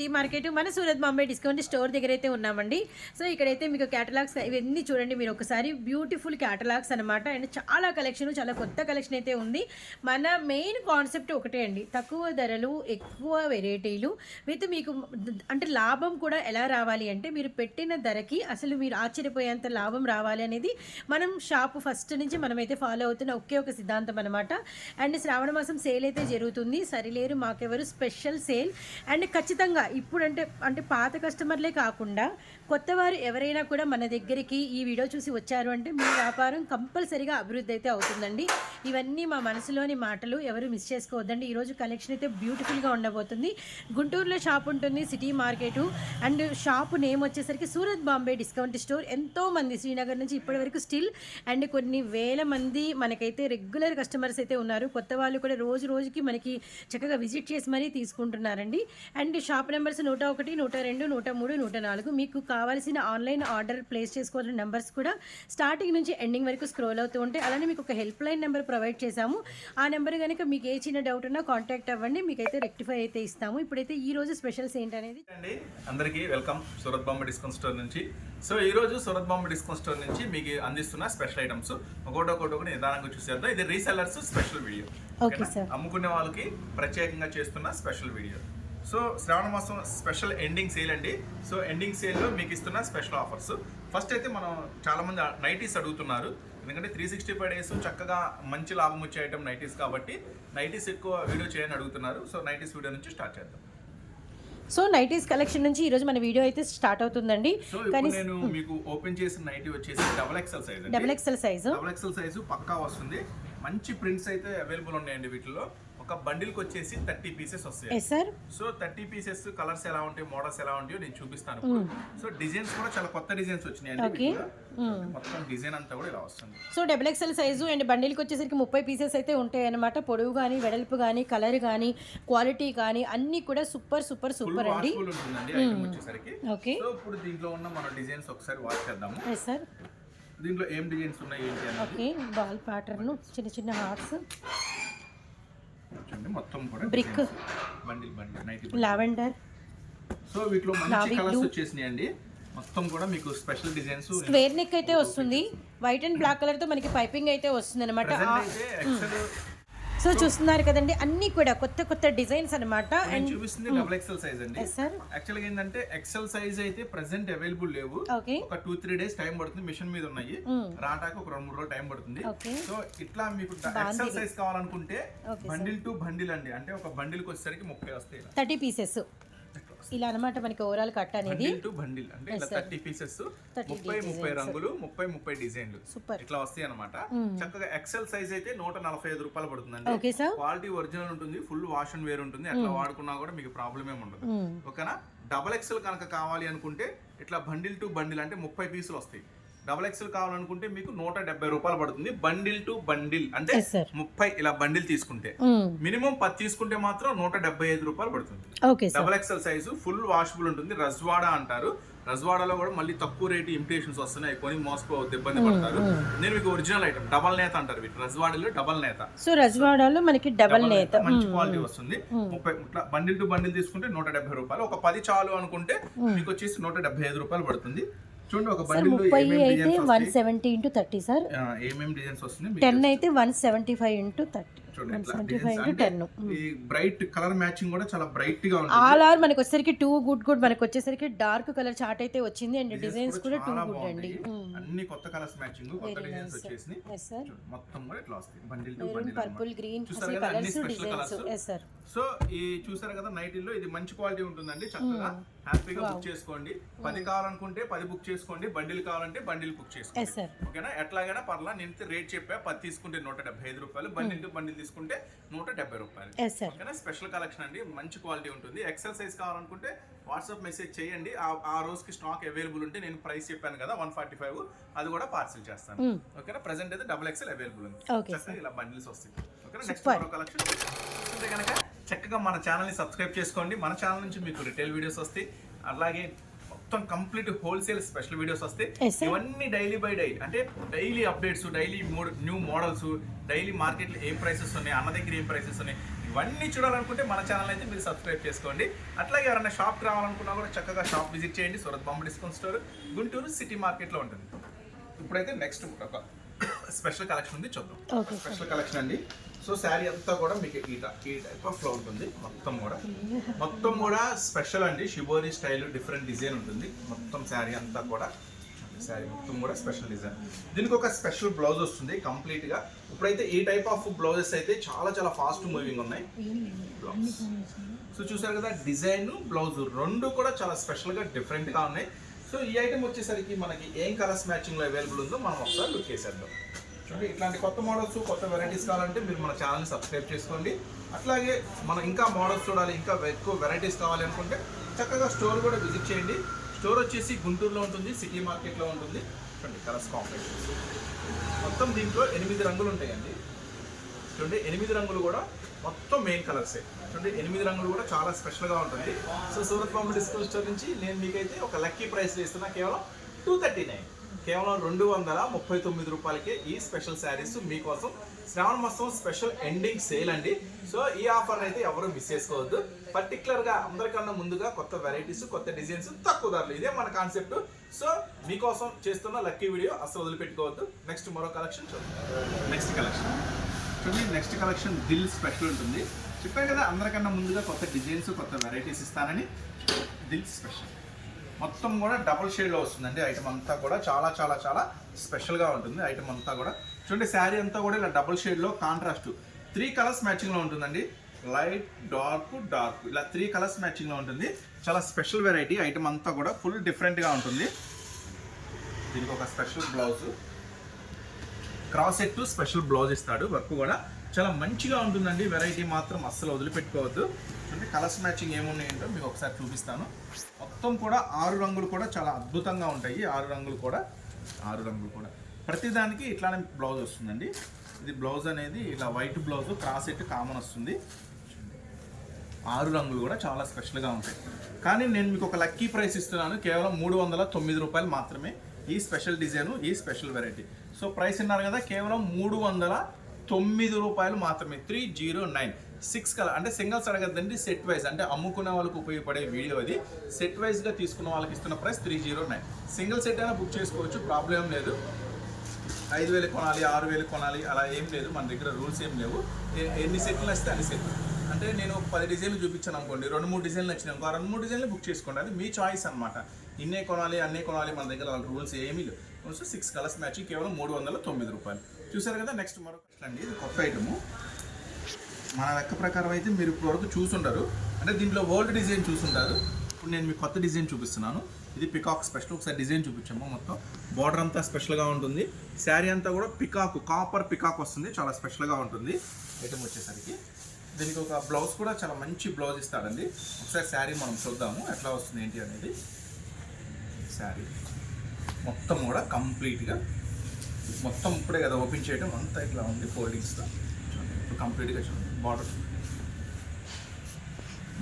City market మన Surat Bombay discount store దగ్గర అయితే ఉన్నామండి. సో ఇక్కడైతే మీకు క్యాటలాగ్స్ ఇవన్నీ చూడండి మీరు ఒకసారి బ్యూటిఫుల్ క్యాటలాగ్స్ అనమాట అండ్ చాలా కలెక్షన్ చాలా కొత్త కలెక్షన్ అయితే ఉంది. మన మెయిన్ కాన్సెప్ట్ ఒకటే అండి తక్కువ ధరలు ఎక్కువ వెరైటీలు విత్ మీకు అంటే లాభం కూడా ఎలా రావాలి అంటే మీరు పెట్టిన ధరకి అసలు మీరు ఆశ్చర్యపోయేంత లాభం రావాలి అనేది మనం షాప్ ఫస్ట్ నుంచి మనమైతే ఫాలో అవుతున్న ఒకే ఒక సిద్ధాంతం అనమాట అండ్ శ్రావణ మాసం సేల్ అయితే జరుగుతుంది. సరిలేరు మాకెవరు స్పెషల్ సేల్. అండ్ ఖచ్చితంగా ఇప్పుడంటే అంటే పాత కస్టమర్లే కాకుండా కొత్త వారు ఎవరైనా కూడా మన దగ్గరికి ఈ వీడియో చూసి వచ్చారు అంటే మీ వ్యాపారం కంపల్సరీగా అభివృద్ధి అయితే అవుతుందండి. ఇవన్నీ మా మనసులోని మాటలు ఎవరు మిస్ చేసుకోవద్దండి. ఈరోజు కలెక్షన్ అయితే బ్యూటిఫుల్గా ఉండబోతుంది. గుంటూరులో షాప్ ఉంటుంది city market. And shop name వచ్చేసరికి సూరత్ బాంబే డిస్కౌంట్ స్టోర్. ఎంతో మంది శ్రీనగర్ నుంచి ఇప్పటి వరకు స్టిల్ అండ్ కొన్ని వేల మంది మనకైతే రెగ్యులర్ కస్టమర్స్ అయితే ఉన్నారు. కొత్త వాళ్ళు కూడా రోజు రోజుకి మనకి చక్కగా విజిట్ చేసి మరీ తీసుకుంటున్నారండి. అండ్ షాప్ నెంబర్స్ నూట ఒకటి నూట రెండు నూట మూడు నూట నాలుగు. మీకు కావాల్సిన ఆన్లైన్ ఆర్డర్ ప్లేస్ చేసుకోవాల్సిన నెంబర్స్ కూడా స్టార్టింగ్ నుంచి ఎండింగ్ వరకు స్క్రోల్ అవుతూ ఉంటాయి. అలానే మీకు ఒక హెల్ప్ లైన్ నెంబర్ ప్రొవైడ్ చేశాము. ఆ నెంబర్ కనుక మీకు ఏ చిన్న డౌట్ ఉన్నా కాంటాక్ట్ అవ్వండి. మీకైతే రెక్టిఫై అయితే ఇస్తాము. ఇప్పుడైతే ఈ రోజు స్పెషల్స్ ఏంటనేది అండి అందరికీ welcome. Surat Bombay discount store నుంచి. సో ఈ రోజు సూరత్ బాంబే డిస్కౌంట్ స్టోర్ నుంచి మీకు అందిస్తున్న స్పెషల్ ఐటమ్స్. ఒకటి ఒకటి ఒకటి నిదానంగా చూసేద్దాం. ఇది రీసెల్లర్స్ స్పెషల్ వీడియో. అమ్ముకునే వాళ్ళకి ప్రత్యేకంగా చేస్తున్న స్పెషల్ వీడియో. సో శ్రావణ మాసం స్పెషల్ ఎండింగ్ సేల్ అండి. సో ఎండింగ్ సేల్లో మీకు ఇస్తున్న స్పెషల్ ఆఫర్స్. ఫస్ట్ అయితే మనం చాలా మంది నైటీస్ అడుగుతున్నారు. ఎందుకంటే త్రీ సిక్స్టీ ఫైవ్ డేస్ చక్కగా మంచి లాభం వచ్చే ఐటమ్ నైటీస్ కాబట్టి నైటీస్ ఎక్కువ వీడియో చేయని అడుగుతున్నారు. సో నైటీస్ వీడియో నుంచి స్టార్ట్ చేద్దాం. సో నైటీస్ కలెక్షన్ నుంచి ఈరోజు మన వీడియో అయితే స్టార్ట్ అవుతుందండి. కానీ నేను మీకు ఓపెన్ చేసిన నైటీ వచ్చేసి double XL size double XL size. Double XL size పక్కా వస్తుంది. మంచి ప్రింట్స్ అయితే అవైలబుల్ ఉన్నాయండి వీటిలో ఒక బండిల్కి వచ్చేసి థర్టీ పీసెస్ వస్తాయి. Sir so thirty pieces colours ఎలా ఉంటాయి మోడల్స్ ఎలా ఉంటాయో నేను చూపిస్తాను ఇప్పుడు. సో డిజైన్స్ కూడా చాలా కొత్త డిజైన్స్ Okay. వీటిలో. మొత్తం డిజైన్ అంతా కూడా ఇలా వస్తుంది. So double XL size and బండిల్కి వచ్చేసరికి ముప్పై పీసెస్ అయితే ఉంటాయి అనమాట పొడవు కానీ వెడల్పు కానీ కలర్ కానీ క్వాలిటీ కానీ అన్నీ కూడా సూపర్ సూపర్ సూపర్ అండి. ఓకే సో ఇప్పుడు దీంట్లో ఉన్న మన డిజైన్స్ ఒకసారి వాచ్ చేద్దాము. సార్ దీంట్లో ఏం డిజైన్స్ ఉన్నాయి ఏంటి ఓకే బాల్ ప్యాటర్న్ చిన్న చిన్న హార్ట్స్ చూడండి మొత్తం కూడా Brick. Bundle bundle nightie lavender. So వీటిలో మంచి Navy కలర్స్ blue. వచ్చేసినాయి అండి. మొత్తం కూడా మీకు స్పెషల్ డిజైన్స్ స్క్వేర్ నెక్ అయితే వస్తుంది. వైట్ అండ్ బ్లాక్ కలర్తో మనకి పైపింగ్ అయితే వస్తుంది అనమాట సో చూస్తున్నారు కదండి అన్ని కూడా కొత్త కొత్త డిజైన్స్ అనమాట నేను చూపిస్తుంది డబుల్ ఎక్సెల్ సైజ్ అండి. ఎస్ సార్ యాక్చువల్గా ఏంటంటే ఎక్సెల్ సైజ్ అయితే ప్రెసెంట్ అవైలబుల్ లేవు. ఒక టూ త్రీ డేస్ టైం పడుతుంది మిషన్ మీద ఉన్నాయి. రాటాక ఒక రెండు మూడు రోజులు టైం పడుతుంది. సో ఇట్లా మీకు ఎక్సెల్ సైజ్ కావాలనుకుంటే బండిల్ టు బండిల్ అండి. అంటే ఒక బండిల్కి వచ్చేసరికి ముప్పై వస్తాయి. థర్టీ పీసెస్ ఇలా అనమాట మనకి ఓవరాల్ కట్ అనేది. టు బండిల్ అంటే ఇలా థర్టీ పీసెస్ 30 ముప్పై ముప్పై రంగులు ముప్పై ముప్పై డిజైన్లు. సూపర్ ఇట్లా వస్తాయి అనమాట చక్కగా ఎక్సెల్ సైజ్ అయితే నూట నలభై ఐదు రూపాయలు పడుతుందండి. ఓకే సార్ క్వాలిటీ ఒరిజినల్ ఉంటుంది ఫుల్ వాష్ అండ్ వేర్ ఉంటుంది. అట్లా వాడుకున్నా కూడా మీకు ప్రాబ్లం ఏమి ఉండదు. ఓకేనా డబల్ ఎక్సెల్ కనుక కావాలి అనుకుంటే ఇట్లా బండిల్ టు బండిల్ అంటే ముప్పై పీసులు వస్తాయి. డబల్ ఎక్సెల్ కావాలనుకుంటే మీకు నూట డెబ్బై రూపాయలు పడుతుంది. Bundle to bundle. అంటే ముప్పై ఇలా బండిల్ తీసుకుంటే. మినిమం పది తీసుకుంటే మాత్రం నూట డెబ్బై ఐదు రూపాయలు పడుతుంది. Double XL size full washable ఉంటుంది. రజ్వాడా అంటారు. రజ్వాడాలో కూడా మళ్ళీ తక్కువ రేటు ఇమిటేషన్స్ వస్తున్నాయి. కొని మోసపోవద్దు ఇబ్బంది పడతారు. నేను మీకు ఒరిజినల్ ఐటమ్ డబల్ నేత అంటారు వీటి రజ్వాడలో డబల్ నేత. సో రజ్వాడాలో మనకి డబల్ నేత. మంచి క్వాలిటీ వస్తుంది. ముప్పై ఇట్లా బండిల్ టు బండిల్ తీసుకుంటే నూట డెబ్బై రూపాయలు. ఒక పది చాలు అనుకుంటే మీకు వచ్చేసి నూట డెబ్బై ఐదు రూపాయలు పడుతుంది. చూడండి ఒక సార్ బండిల్ ముప్పై అయితే one seventy into thirty sir. ఏమేమి డిజైన్స్ వస్తున్నాయి టెన్ అయితే one seventy five into thirty one seventy five into ten ఈ బ్రైట్ కలర్ మ్యాచింగ్ కూడా చాలా బ్రైట్గా ఉంటుంది. ఆల్ ఆర్ మనకి వచ్చేసరికి టూ గుడ్ గుడ్ మనకి వచ్చేసరికి డార్క్ కలర్ చార్ట్ అయితే వచ్చింది అండ్ డిజైన్స్ కూడా టూ గుడ్ అండి. అన్ని కొత్త కలర్స్ మ్యాచింగ్ కొత్త డిజైన్స్ ఎస్ సార్ మొత్తం కూడా ఇట్లా వస్తాయి. Bundle to bundle purple green అసలు colours designs yes sir so ఈ చూసారు కదా నైటీలో ఇది మంచి క్వాలిటీ ఉంటుందండి చక్కగా. హ్యాపీగా బుక్ చేసుకోండి. పది కావాలనుకుంటే పది బుక్ చేసుకోండి. బండిల్ కావాలంటే బండిల్ బుక్ చేసుకోండి. ఓకేనా? ఎట్లాగైనా పర్లా నేను రేట్ చెప్పా పది తీసుకుంటే నూట డెబ్బై ఐదు రూపాయలు బండిల్ టు బండిల్ తీసుకుంటే నూట డెబ్బై రూపాయలు. ఓకేనా? స్పెషల్ కలెక్షన్ అండి. మంచి క్వాలిటీ ఉంటుంది. ఎక్సెల్ సైజ్ కావాలనుకుంటే వాట్సాప్ మెసేజ్ చేయండి. ఆ రోజుకి స్టాక్ అవైలబుల్ ఉంటే నేను ప్రైస్ చెప్పాను కదా వన్ ఫార్టీ ఫైవ్ అది కూడా పార్సిల్ చేస్తాను. ఓకేనా? ప్రెసెంట్ అయితే డబుల్ ఎక్సెల్ అవైలబుల్ ఉంది. ఇలా బండిల్స్ వస్తాయి. ఓకేనా? నెక్స్ట్ కలెక్షన్ కనుక చక్కగా మన ఛానల్ని సబ్స్క్రైబ్ చేసుకోండి. మన ఛానల్ నుంచి మీకు రిటైల్ వీడియోస్ వస్తాయి. అలాగే మొత్తం కంప్లీట్ హోల్సేల్ స్పెషల్ వీడియోస్ వస్తాయి. ఇవన్నీ డైలీ బై డైలీ అంటే daily updates daily new models daily మార్కెట్లో ఏం ప్రైసెస్ ఉన్నాయి అన్న దగ్గర ఏం ప్రైసెస్ ఉన్నాయి ఇవన్నీ చూడాలనుకుంటే మన ఛానల్ అయితే మీరు సబ్స్క్రైబ్ చేసుకోండి. అట్లాగే ఎవరైనా షాప్కి రావాలనుకున్నా కూడా చక్కగా షాప్ విజిట్ చేయండి. Surat bomb discount store Guntur city మార్కెట్లో ఉంటుంది. ఇప్పుడైతే నెక్స్ట్ ఒక స్పెషల్ కలెక్షన్ ఉంది చూద్దాం. స్పెషల్ కలెక్షన్ అండి. సో శారీ అంతా కూడా మీకు ఈ ఈ టైప్ ఆఫ్ ఫ్లో ఉంటుంది. మొత్తం కూడా. మొత్తం కూడా స్పెషల్ అండి. షిబోరి స్టైల్ డిఫరెంట్ డిజైన్ ఉంటుంది. మొత్తం శారీ అంతా కూడా. శారీ మొత్తం కూడా స్పెషల్ డిజైన్. దీనికి ఒక స్పెషల్ బ్లౌజ్ వస్తుంది కంప్లీట్గా. ఇప్పుడైతే ఈ టైప్ ఆఫ్ బ్లౌజెస్ అయితే చాలా చాలా ఫాస్ట్ మూవింగ్ ఉన్నాయి. బ్లౌజ్. సో చూసారు కదా డిజైన్ బ్లౌజ్ రెండు కూడా చాలా స్పెషల్గా డిఫరెంట్గా ఉన్నాయి. సో ఈ ఐటమ్ వచ్చేసరికి మనకి ఏం కలర్స్ మ్యాచింగ్లో అవైలబుల్ ఉందో మనం ఒకసారి లుక్ చేసేద్దాం. చూడండి ఇట్లాంటి కొత్త మోడల్స్ కొత్త వెరైటీస్ కావాలంటే మీరు మన ఛానల్ని సబ్స్క్రైబ్ చేసుకోండి. అట్లాగే మనం ఇంకా మోడల్స్ చూడాలి ఇంకా ఎక్కువ వెరైటీస్ కావాలి అనుకుంటే చక్కగా స్టోర్ కూడా విజిట్ చేయండి. స్టోర్ వచ్చేసి గుంటూరులో ఉంటుంది సిటీ మార్కెట్లో ఉంటుంది. చూడండి కలర్స్ కాంప్లెక్స్ మొత్తం దీంట్లో ఎనిమిది రంగులు ఉంటాయండి. చూడండి ఎనిమిది రంగులు కూడా మొత్తం మెయిన్ కలర్సే చూడండి ఎనిమిది రంగులు కూడా చాలా స్పెషల్గా ఉంటుంది. So Surat bomb discount store నుంచి నేను మీకైతే ఒక లక్కీ ప్రైస్ ఇస్తున్నా. కేవలం టూ థర్టీ నైన్ కేవలం రెండు వందల ముప్పై తొమ్మిది రూపాయలకే ఈ స్పెషల్ శారీస్ మీకోసం శ్రావణ మాసం స్పెషల్ ఎండింగ్ సేల్ అండి. సో ఈ ఆఫర్ అయితే ఎవరు మిస్ చేసుకోవద్దు. పర్టికులర్గా అందరికన్నా ముందుగా కొత్త వెరైటీస్ కొత్త డిజైన్స్ తక్కువ ధరలు. ఇదే మన కాన్సెప్ట్ సో మీకోసం చేస్తున్న లక్కీ వీడియో అసలు వదిలిపెట్టుకోవద్దు. నెక్స్ట్ మరో కలెక్షన్ చూద్దాం. నెక్స్ట్ కలెక్షన్ చూడండి నెక్స్ట్ కలెక్షన్ దిల్ స్పెషల్ ఉంటుంది. చెప్పాను కదా అందరికన్నా ముందుగా కొత్త డిజైన్స్ కొత్త వెరైటీస్ ఇస్తానని. దిల్ స్పెషల్ మొత్తం కూడా డబుల్ షేడ్లో వస్తుందండి. ఐటమ్ అంతా కూడా చాలా చాలా చాలా స్పెషల్గా ఉంటుంది. ఐటమ్ అంతా కూడా. చూడండి శారీ అంతా కూడా ఇలా డబుల్ షేడ్లో కాంట్రాస్ట్ త్రీ కలర్స్ మ్యాచింగ్లో ఉంటుందండి. లైట్ డార్క్ డార్క్ ఇలా త్రీ కలర్స్ మ్యాచింగ్లో ఉంటుంది. చాలా స్పెషల్ వెరైటీ ఐటమ్ అంతా కూడా ఫుల్ డిఫరెంట్గా ఉంటుంది. దీనికి ఒక special blouse cross set special blouse ఇస్తాడు. వర్క్ కూడా చాలా మంచిగా ఉంటుందండి. వెరైటీ మాత్రం అస్సలు వదిలిపెట్టుకోవద్దు. అంటే కలర్స్ మ్యాచింగ్ ఏమున్నాయంటో మీకు ఒకసారి చూపిస్తాను. మొత్తం కూడా ఆరు రంగులు కూడా చాలా అద్భుతంగా ఉంటాయి. ఆరు రంగులు కూడా ఆరు రంగులు కూడా. ప్రతిదానికి ఇట్లానే బ్లౌజ్ వస్తుందండి. ఇది బ్లౌజ్ అనేది ఇలా white blouse cross at common వస్తుంది. ఆరు రంగులు కూడా చాలా స్పెషల్గా ఉంటాయి. కానీ నేను మీకు ఒక లక్కీ ప్రైస్ ఇస్తున్నాను. కేవలం మూడు వందల తొమ్మిది రూపాయలు మాత్రమే ఈ స్పెషల్ డిజైన్ ఈ స్పెషల్ వెరైటీ సో ప్రైస్ ఉన్నారు కదా కేవలం మూడు వందల తొమ్మిది రూపాయలు మాత్రమే. Three zero nine. Six colour అంటే సింగిల్స్ అడగద్దండి సెట్ వైజ్. అంటే అమ్ముకునే వాళ్ళకి ఉపయోగపడే వీడియో అది. సెట్ వైజ్గా తీసుకున్న వాళ్ళకి ఇస్తున్న price three zero nine. Single set అయినా బుక్ చేసుకోవచ్చు ప్రాబ్లం లేదు. ఐదు వేలు కొనాలి ఆరు వేలు కొనాలి అలా ఏం లేదు. మన దగ్గర రూల్స్ ఏం లేవు. ఎన్ని సెట్లు నచ్చితే అన్ని సెట్లు. అంటే నేను పది డిజైన్లు చూపించాను అనుకోండి రెండు మూడు డిజైన్లు నచ్చినాయి ఆ రెండు మూడు డిజైన్లు బుక్ చేసుకోండి. అది మీ చాయిస్ అనమాట ఇన్నే కొనాలి అన్నే కొనాలి మన దగ్గర రూల్స్ ఏమీ లేవు. సో సిక్స్ కలర్స్ మ్యాచ్ కేవలం మూడు వందల తొమ్మిది రూపాయలు. చూసారు కదా నెక్స్ట్ మరొక అండి. ఇది కొత్త ఐటము మన లెక్క ప్రకారం అయితే మీరు ఇప్పటివరకు చూసుంటారు అంటే దీంట్లో ఓల్డ్ డిజైన్ చూసుంటారు. ఇప్పుడు నేను మీకు కొత్త డిజైన్ చూపిస్తున్నాను. ఇది పికాక్ స్పెషల్ ఒకసారి డిజైన్ చూపించాము మొత్తం. బార్డర్ అంతా స్పెషల్గా ఉంటుంది. శారీ అంతా కూడా పికాక్ కాపర్ పికాక్ వస్తుంది. చాలా స్పెషల్గా ఉంటుంది. ఐటమ్ వచ్చేసరికి. దీనికి ఒక బ్లౌజ్ కూడా చాలా మంచి బ్లౌజ్ ఇస్తాడండి. ఒకసారి శారీ మనం చూద్దాము. ఎట్లా వస్తుంది ఏంటి అనేది. శారీ మొత్తం కూడా కంప్లీట్గా మొత్తం ఇప్పుడే కదా ఓపెన్ చేయడం అంతా ఇట్లా ఉంది ఫోల్డింగ్స్ ఇప్పుడు కంప్లీట్గా చూడండి. బార్డర్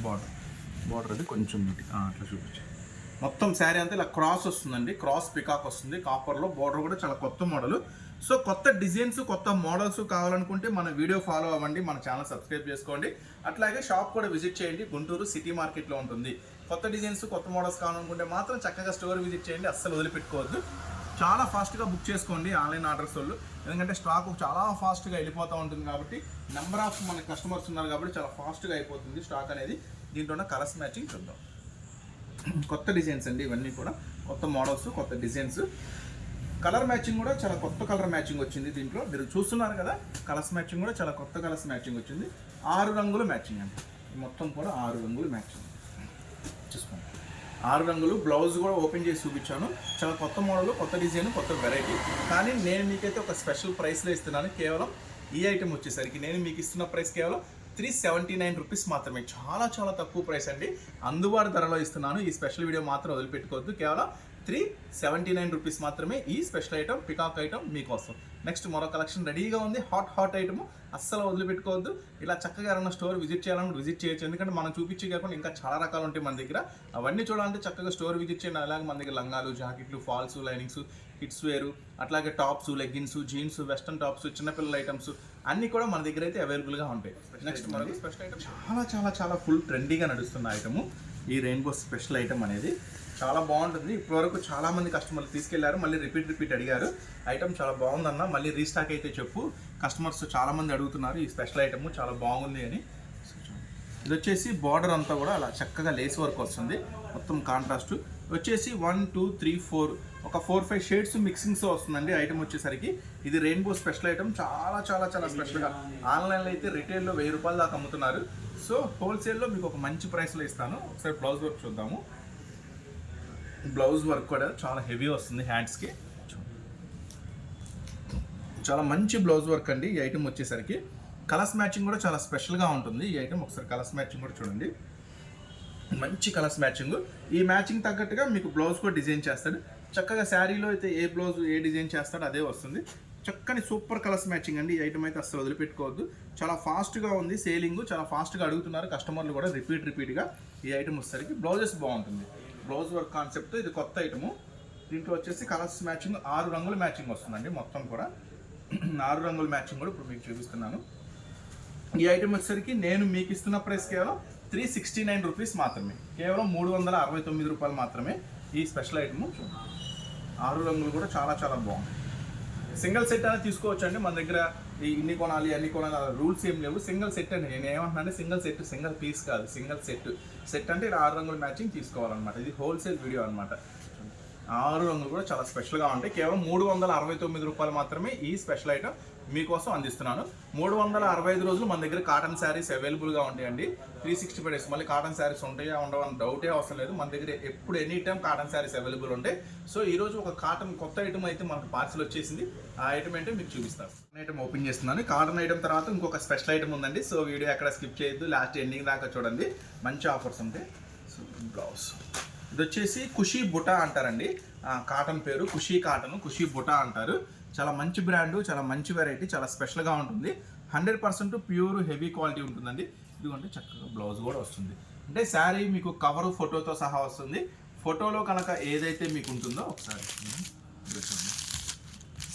బార్డర్ బార్డర్ అది కొంచెం అట్లా చూపించండి మొత్తం శారీ అంతా ఇలా క్రాస్ వస్తుందండి. క్రాస్ పికాక్ వస్తుంది. కాపర్లో బార్డర్ కూడా చాలా కొత్త మోడల్ సో కొత్త డిజైన్స్ కొత్త మోడల్స్ కావాలనుకుంటే మన వీడియో ఫాలో అవ్వండి. మన ఛానల్ సబ్స్క్రైబ్ చేసుకోండి. అట్లాగే షాప్ కూడా విజిట్ చేయండి. గుంటూరు సిటీ మార్కెట్లో ఉంటుంది. కొత్త డిజైన్స్ కొత్త మోడల్స్ కావాలనుకుంటే మాత్రం చక్కగా స్టోర్ విజిట్ చేయండి. అస్సలు వదిలిపెట్టుకోవద్దు. చాలా ఫాస్ట్గా బుక్ చేసుకోండి ఆన్లైన్ ఆర్డర్స్ వాళ్ళు. ఎందుకంటే స్టాక్ చాలా ఫాస్ట్గా వెళ్ళిపోతూ ఉంటుంది కాబట్టి నెంబర్ ఆఫ్ మన కస్టమర్స్ ఉన్నారు కాబట్టి చాలా ఫాస్ట్గా అయిపోతుంది స్టాక్ అనేది. దీంట్లో ఉన్న కలర్స్ మ్యాచింగ్ చూద్దాం. కొత్త డిజైన్స్ అండి ఇవన్నీ కూడా. కొత్త మోడల్స్ కొత్త డిజైన్స్. కలర్ మ్యాచింగ్ కూడా చాలా కొత్త కలర్ మ్యాచింగ్ వచ్చింది దీంట్లో. మీరు చూస్తున్నారు కదా కలర్స్ మ్యాచింగ్ కూడా చాలా కొత్త కలర్స్ మ్యాచింగ్ వచ్చింది. ఆరు రంగులు మ్యాచింగ్ అండి. మొత్తం కూడా ఆరు రంగులు మ్యాచింగ్. చూసుకోండి. ఆరు రంగులు బ్లౌజ్ కూడా ఓపెన్ చేసి చూపించాను. చాలా కొత్త మోడల్ కొత్త డిజైన్ కొత్త వెరైటీ కానీ నేను మీకైతే ఒక స్పెషల్ ప్రైస్లో ఇస్తున్నాను. కేవలం ఈ ఐటెం వచ్చేసరికి నేను మీకు ఇస్తున్న ప్రైస్ కేవలం త్రీ సెవెంటీ నైన్ రూపీస్ మాత్రమే. చాలా చాలా తక్కువ ప్రైస్ అండి. అందుబాటు ధరలో ఇస్తున్నాను. ఈ స్పెషల్ వీడియో మాత్రం వదిలిపెట్టుకోవద్దు. కేవలం త్రీ సెవెంటీ నైన్ రూపీస్ మాత్రమే ఈ స్పెషల్ ఐటమ్ పికాక్ ఐటమ్ మీకోసం. నెక్స్ట్ మరో కలెక్షన్ రెడీగా ఉంది. హాట్ హాట్ ఐటమ్ అస్సలు వదిలిపెట్టుకోవద్దు. ఇలా చక్కగా ఎవరైనా స్టోర్ విజిట్ చేయాలని విజిట్ చేయొచ్చు. ఎందుకంటే మనం చూపించే కాకుండా ఇంకా చాలా రకాలు ఉంటాయి మన దగ్గర. అవన్నీ చూడాలంటే చక్కగా స్టోర్ విజిట్ చేయండి. అలాగే మన దగ్గర లంగాలు జాకెట్లు ఫాల్స్ లైనింగ్స్ కిడ్స్ వేరు అట్లాగే tops leggings jeans western tops చిన్నపిల్లల ఐటమ్స్ అన్నీ కూడా మన దగ్గర అయితే అవైలబుల్గా ఉంటాయి. నెక్స్ట్ మనకి స్పెషల్ ఐటమ్ చాలా చాలా చాలా ఫుల్ ట్రెండీగా నడుస్తున్న ఐటమ్ ఈ రెయిన్బో స్పెషల్ ఐటమ్ అనేది. చాలా బాగుంటుంది. ఇప్పటివరకు చాలా మంది కస్టమర్లు తీసుకెళ్ళారు. మళ్ళీ రిపీట్ రిపీట్ అడిగారు. ఐటమ్ చాలా బాగుందన్న మళ్ళీ రీస్టాక్ అయితే చెప్పు. కస్టమర్స్ చాలా మంది అడుగుతున్నారు ఈ స్పెషల్ ఐటమ్ చాలా బాగుంది అని. ఇది వచ్చేసి బార్డర్ అంతా కూడా అలా చక్కగా లేస్ వర్క్ వస్తుంది. మొత్తం కాంట్రాస్ట్. వచ్చేసి వన్ టూ త్రీ ఫోర్. ఒక ఫోర్ ఫైవ్ షేడ్స్ మిక్సింగ్స్ వస్తుందండి ఐటమ్ వచ్చేసరికి. ఇది రెయిన్బో స్పెషల్ ఐటమ్. చాలా చాలా చాలా స్పెషల్గా. ఆన్లైన్లో అయితే రిటైల్లో వెయ్యి రూపాయల దాకా అమ్ముతున్నారు. సో హోల్సేల్లో మీకు ఒక మంచి ప్రైస్లో ఇస్తాను. ఒకసారి బ్లౌజ్ వర్క్ చూద్దాము. బ్లౌజ్ వర్క్ కూడా చాలా హెవీ వస్తుంది హ్యాండ్స్కి చాలా మంచి బ్లౌజ్ వర్క్ అండి ఈ ఐటెం వచ్చేసరికి. కలర్స్ మ్యాచింగ్ కూడా చాలా స్పెషల్గా ఉంటుంది. ఈ ఐటమ్ ఒకసారి కలర్స్ మ్యాచింగ్ కూడా చూడండి. మంచి కలర్స్ మ్యాచింగ్. ఈ మ్యాచింగ్ తగ్గట్టుగా మీకు బ్లౌజ్ కూడా డిజైన్ చేస్తాడు. చక్కగా శారీలో అయితే ఏ బ్లౌజ్ ఏ డిజైన్ చేస్తాడో అదే వస్తుంది. చక్కని సూపర్ కలర్స్ మ్యాచింగ్ అండి. ఈ ఐటమ్ అయితే అసలు వదిలిపెట్టుకోవద్దు. చాలా ఫాస్ట్గా ఉంది సేలింగ్. చాలా ఫాస్ట్గా అడుగుతున్నారు. కస్టమర్లు కూడా రిపీట్ రిపీట్గా ఈ ఐటమ్ వచ్చేసరికి బ్లౌజెస్ బాగుంటుంది. బ్లౌజ్ వర్క్ కాన్సెప్ట్ ఇది కొత్త ఐటము దీంట్లో వచ్చేసి కలర్స్ మ్యాచింగ్ ఆరు రంగుల మ్యాచింగ్ వస్తుందండి మొత్తం కూడా. ఆరు రంగుల మ్యాచింగ్ కూడా ఇప్పుడు మీకు చూపిస్తున్నాను. ఈ ఐటమ్ వచ్చేసరికి నేను మీకు ఇస్తున్న ప్రైస్ కేవలం త్రీ సిక్స్టీ నైన్ రూపీస్ మాత్రమే. కేవలం మూడు వందల అరవై తొమ్మిది రూపాయలు మాత్రమే ఈ స్పెషల్ ఐటమ్ ఆరు రంగులు కూడా చాలా చాలా బాగుంది సింగిల్ సెట్ అనేది తీసుకోవచ్చు అండి మన దగ్గర ఈ ఇన్ని కొనాలి అన్ని కొనాలి రూల్స్ ఏం లేవు. సింగిల్ సెట్ అండి. నేను ఏమంటున్నాను అంటే సింగిల్ సెట్ సింగిల్ పీస్ కాదు. Single set. సెట్ అంటే ఇలా ఆరు రంగుల మ్యాచింగ్ తీసుకోవాలన్నమాట. ఇది హోల్సేల్ వీడియో అనమాట ఆరు రంగులు కూడా చాలా స్పెషల్గా ఉంటాయి. కేవలం మూడు వందల అరవై తొమ్మిది రూపాయలు మాత్రమే ఈ స్పెషల్ ఐటమ్ మీకోసం అందిస్తున్నాను. మూడు వందల అరవై ఐదు రోజులు మన దగ్గర కాటన్ శారీస్ అవైలబుల్గా ఉంటాయండి. త్రీ సిక్స్టీ ఫైవ్ డేస్ మళ్ళీ కాటన్ శారీస్ ఉంటాయా ఉండవని డౌటే అవసరం లేదు. మన దగ్గర ఎప్పుడు any time cotton saris available ఉంటాయి సో ఈరోజు ఒక కాటన్ కొత్త ఐటమ్ అయితే మనకు పార్సల్ వచ్చేసింది. ఆ ఐటమ్ ఏంటో మీకు చూపిస్తాను. ఐటమ్ ఓపెన్ చేస్తున్నాను. కాటన్ ఐటమ్ తర్వాత ఇంకొక స్పెషల్ ఐటమ్ ఉందండి. సో వీడియో ఎక్కడ స్కిప్ చేయొద్దు. లాస్ట్ ఎండింగ్ దాకా చూడండి. మంచి ఆఫర్స్ ఉంటాయి సో బ్లౌజ్ ఇది వచ్చేసి ఖుషీ బుటా అంటారండి. కాటన్ పేరు ఖుషీ కాటన్ ఖుషీ బుటా అంటారు. చాలా మంచి బ్రాండ్ చాలా మంచి వెరైటీ చాలా స్పెషల్గా ఉంటుంది. Hundred percent pure heavy quality ఉంటుందండి. ఇదిగోంటే చక్కగా బ్లౌజ్ కూడా వస్తుంది. అంటే శారీ మీకు కవర్ ఫోటోతో సహా వస్తుంది. ఫోటోలో కనుక ఏదైతే మీకు ఉంటుందో ఒకసారి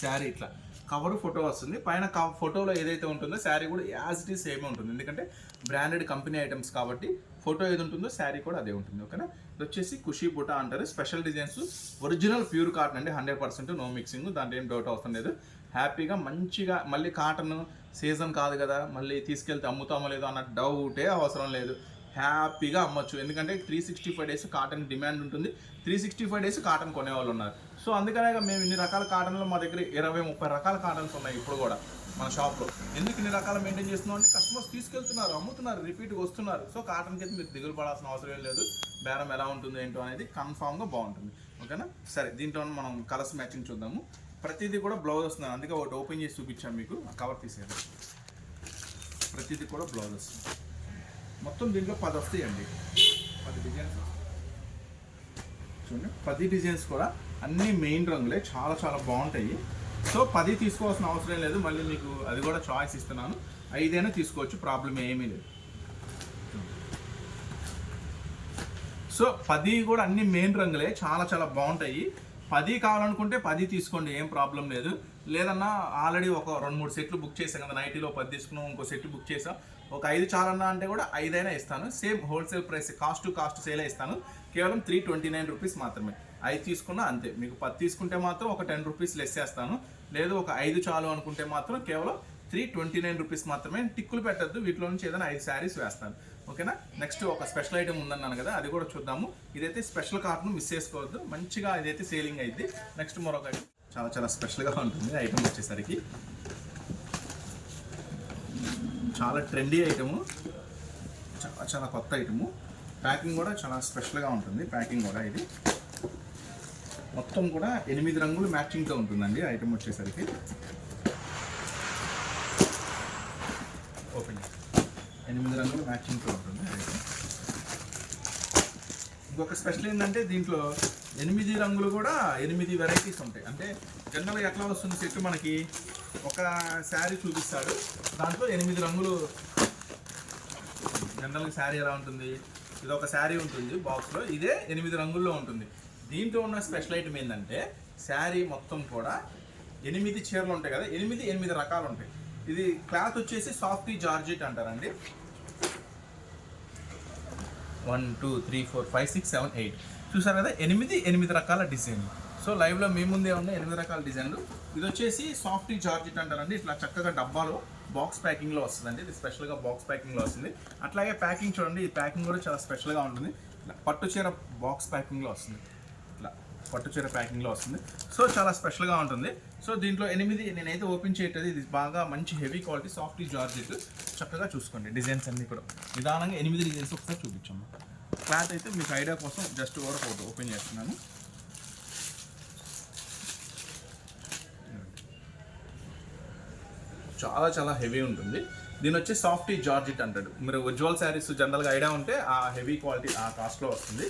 శారీ ఇట్లా కవర్ ఫోటో వస్తుంది. పైన ఫోటోలో ఏదైతే ఉంటుందో శారీ కూడా యాజ్ ఇట్ ఈస్ సేమ్ ఉంటుంది. ఎందుకంటే బ్రాండెడ్ కంపెనీ ఐటమ్స్ కాబట్టి ఫోటో ఏది ఉంటుందో శారీ కూడా అదే ఉంటుంది ఓకేనా? ఇది వచ్చేసి ఖుషీ బుటా అంటారు. Special designs original pure cotton అండి హండ్రెడ్ పర్సెంట్ నో మిక్సింగ్ దాంట్లో ఏం డౌట్ అవసరం లేదు. హ్యాపీగా మంచిగా మళ్ళీ కాటన్ సీజన్ కాదు కదా మళ్ళీ తీసుకెళ్తే అమ్ముతామో లేదో అన్న డౌటే అవసరం లేదు. హ్యాపీగా అమ్మొచ్చు. ఎందుకంటే three sixty five days cotton demand ఉంటుంది. Three sixty five days cotton కొనేవాళ్ళు ఉన్నారు. సో అందుకనే మేము ఇన్ని రకాల కాటన్లో మా దగ్గర ఇరవై ముప్పై రకాల కాటన్స్ ఉన్నాయి ఇప్పుడు కూడా. మన షాప్లో. ఎందుకు ఇన్ని రకాల మెయింటైన్ చేస్తున్నాం అంటే కస్టమర్స్ తీసుకెళ్తున్నారు అమ్ముతున్నారు రిపీట్గా వస్తున్నారు. సో కాటన్కి అయితే మీరు దిగులు పడాల్సిన అవసరం లేదు. బేరం ఎలా ఉంటుంది ఏంటో అనేది కన్ఫామ్గా బాగుంటుంది. ఓకేనా సరే దీంట్లో మనం కలర్స్ మ్యాచింగ్ చూద్దాము. ప్రతిదీ కూడా బ్లౌజ్ వస్తున్నారు అందుకే ఒకటి ఓపెన్ చేసి చూపించాను మీకు. కవర్ తీసేది ప్రతిదీ కూడా బ్లౌజ్ వస్తుంది మొత్తం దీంట్లో పది వస్తాయండి. పది డిజైన్స్ చూడండి పది డిజైన్స్ కూడా అన్ని మెయిన్ రంగులే. చాలా చాలా బాగుంటాయి. సో పది తీసుకోవాల్సిన అవసరం లేదు. మళ్ళీ మీకు అది కూడా చాయిస్ ఇస్తున్నాను. ఐదైనా తీసుకోవచ్చు. ప్రాబ్లం ఏమీ లేదు. సో పది కూడా అన్ని మెయిన్ రంగులే. చాలా చాలా బాగుంటాయి. పది కావాలనుకుంటే పది తీసుకోండి. ఏం ప్రాబ్లం లేదు. లేదన్నా ఆల్రెడీ ఒక రెండు మూడు సెట్లు బుక్ చేసాం కదా. నైటీలో పది తీసుకున్నాం. ఇంకో సెట్ బుక్ చేసాం ఒక ఐదు చాలన్నా అంటే కూడా ఐదైనా ఇస్తాను. Same wholesale price cost to cost సేలే ఇస్తాను. కేవలం త్రీ ట్వంటీ నైన్ రూపీస్ మాత్రమే. ఐదు తీసుకున్నా అంతే. మీకు పది తీసుకుంటే మాత్రం ఒక టెన్ రూపీస్ లెస్ చేస్తాను. లేదు ఒక ఐదు చాలు అనుకుంటే మాత్రం కేవలం త్రీ ట్వంటీ నైన్ రూపీస్ మాత్రమే టిక్కులు పెట్టద్దు. వీటిలో నుంచి ఏదైనా ఐదు శారీస్ వేస్తాను. ఓకేనా? నెక్స్ట్ ఒక స్పెషల్ ఐటమ్ ఉందన్నాను కదా అది కూడా చూద్దాము. ఇదైతే స్పెషల్ కార్డును మిస్ చేసుకోవద్దు. మంచిగా ఇదైతే సేలింగ్ అయింది. నెక్స్ట్ మరొక ఐటమ్. చాలా చాలా స్పెషల్గా ఉంటుంది. ఐటమ్ వచ్చేసరికి చాలా ట్రెండీ ఐటము. చాలా చాలా కొత్త ఐటము. ప్యాకింగ్ కూడా చాలా స్పెషల్గా ఉంటుంది. ప్యాకింగ్ కూడా ఇది. మొత్తం కూడా ఎనిమిది రంగులు మ్యాచింగ్తో ఉంటుందండి ఐటమ్ వచ్చేసరికి. ఓపెన్ ఎనిమిది రంగులు మ్యాచింగ్తో ఉంటుంది ఐటమ్ ఇంకొక స్పెషల్ ఏంటంటే దీంట్లో ఎనిమిది రంగులు కూడా ఎనిమిది వెరైటీస్ ఉంటాయి. అంటే జనరల్గా ఎట్లా వస్తుంది సెట్ మనకి? ఒక శారీ చూపిస్తాడు. దాంట్లో ఎనిమిది రంగులు జనరల్గా శారీ ఎలా ఉంటుంది? ఇది ఒక శారీ ఉంటుంది బాక్స్లో ఇదే ఎనిమిది రంగుల్లో ఉంటుంది. దీంట్లో ఉన్న స్పెషల్ ఐటమ్ ఏంటంటే శారీ మొత్తం కూడా ఎనిమిది చీరలు ఉంటాయి కదా ఎనిమిది ఎనిమిది రకాలు ఉంటాయి. ఇది క్లాత్ వచ్చేసి సాఫ్టీ జార్జెట్ అంటారండి. One two three four five six seven eight. చూసారు కదా ఎనిమిది ఎనిమిది రకాల డిజైన్లు సో లైవ్లో మీ ముందే ఉన్న ఎనిమిది రకాల డిజైన్లు. ఇది వచ్చేసి సాఫ్టీ జార్జెట్ అంటారండి. ఇట్లా చక్కగా డబ్బాలో బాక్స్ ప్యాకింగ్లో వస్తుందండి. ఇది స్పెషల్గా బాక్స్ ప్యాకింగ్లో వస్తుంది. అట్లాగే ప్యాకింగ్ చూడండి ఈ ప్యాకింగ్ కూడా చాలా స్పెషల్గా ఉంటుంది. పట్టు చీర బాక్స్ ప్యాకింగ్లో వస్తుంది. పట్టు చీర ప్యాకింగ్లో వస్తుంది. సో చాలా స్పెషల్గా ఉంటుంది. సో దీంట్లో ఎనిమిది నేనైతే ఓపెన్ చేయట్లేదు. ఇది బాగా మంచి హెవీ క్వాలిటీ సాఫ్ట్ జార్జెట్. చక్కగా చూసుకోండి డిజైన్స్ అన్నీ కూడా. నిదానంగా ఎనిమిది డిజైన్స్ ఒకసారి చూపించాము క్లాత్ అయితే మీకు ఐడియా కోసం జస్ట్ వరకు ఒకటి ఓపెన్ చేస్తున్నాను. చాలా చాలా హెవీ ఉంటుంది. దీని వచ్చి సాఫ్టీ జార్జెట్ అంటాడు. మీరు ఉజ్వల్ శారీస్ జనరల్గా ఐడియా ఉంటే ఆ హెవీ క్వాలిటీ ఆ కాస్ట్లో వస్తుంది.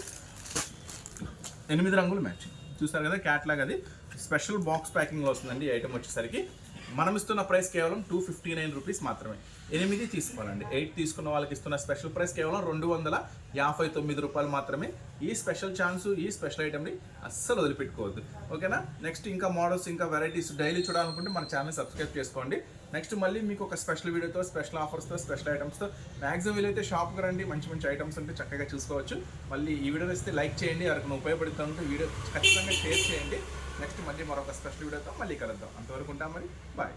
ఎనిమిది రంగులు మ్యాచింగ్. చూస్తారు కదా క్యాట్లాగ్ అది. స్పెషల్ బాక్స్ ప్యాకింగ్లో వస్తుందండి ఈ ఐటమ్ వచ్చేసరికి. మనం ఇస్తున్న ప్రైస్ కేవలం టూ ఫిఫ్టీ నైన్ రూపీస్ మాత్రమే. ఎనిమిది తీసుకోవాలండి. ఎయిట్ తీసుకున్న వాళ్ళకి ఇస్తున్న స్పెషల్ ప్రైస్ కేవలం రెండు వందల యాభై తొమ్మిది రూపాయలు మాత్రమే. ఈ స్పెషల్ ఛాన్స్ ఈ స్పెషల్ ఐటమ్ని అస్సలు వదిలిపెట్టుకోవద్దు. ఓకేనా? నెక్స్ట్ ఇంకా మోడల్స్ ఇంకా వెరైటీస్ డైలీ చూడాలనుకుంటే మన ఛానల్ సబ్స్క్రైబ్ చేసుకోండి. నెక్స్ట్ మళ్ళీ మీకు ఒక స్పెషల్ వీడియోతో స్పెషల్ ఆఫర్స్తో స్పెషల్ ఐటమ్స్తో మ్యాక్సిమం వీలైతే షాప్కి రండి. మంచి మంచి ఐటమ్స్ ఉంటే చక్కగా చూసుకోవచ్చు. మళ్ళీ ఈ వీడియో ఇస్తే లైక్ చేయండి. ఎవరికి ఉపయోగపడుతుంటే వీడియో ఖచ్చితంగా షేర్ చేయండి. నెక్స్ట్ మళ్ళీ మరొక స్పెషల్ వీడియోతో మళ్ళీ కలుద్దాం. అంతవరకు ఉంటాం మరి. బాయ్.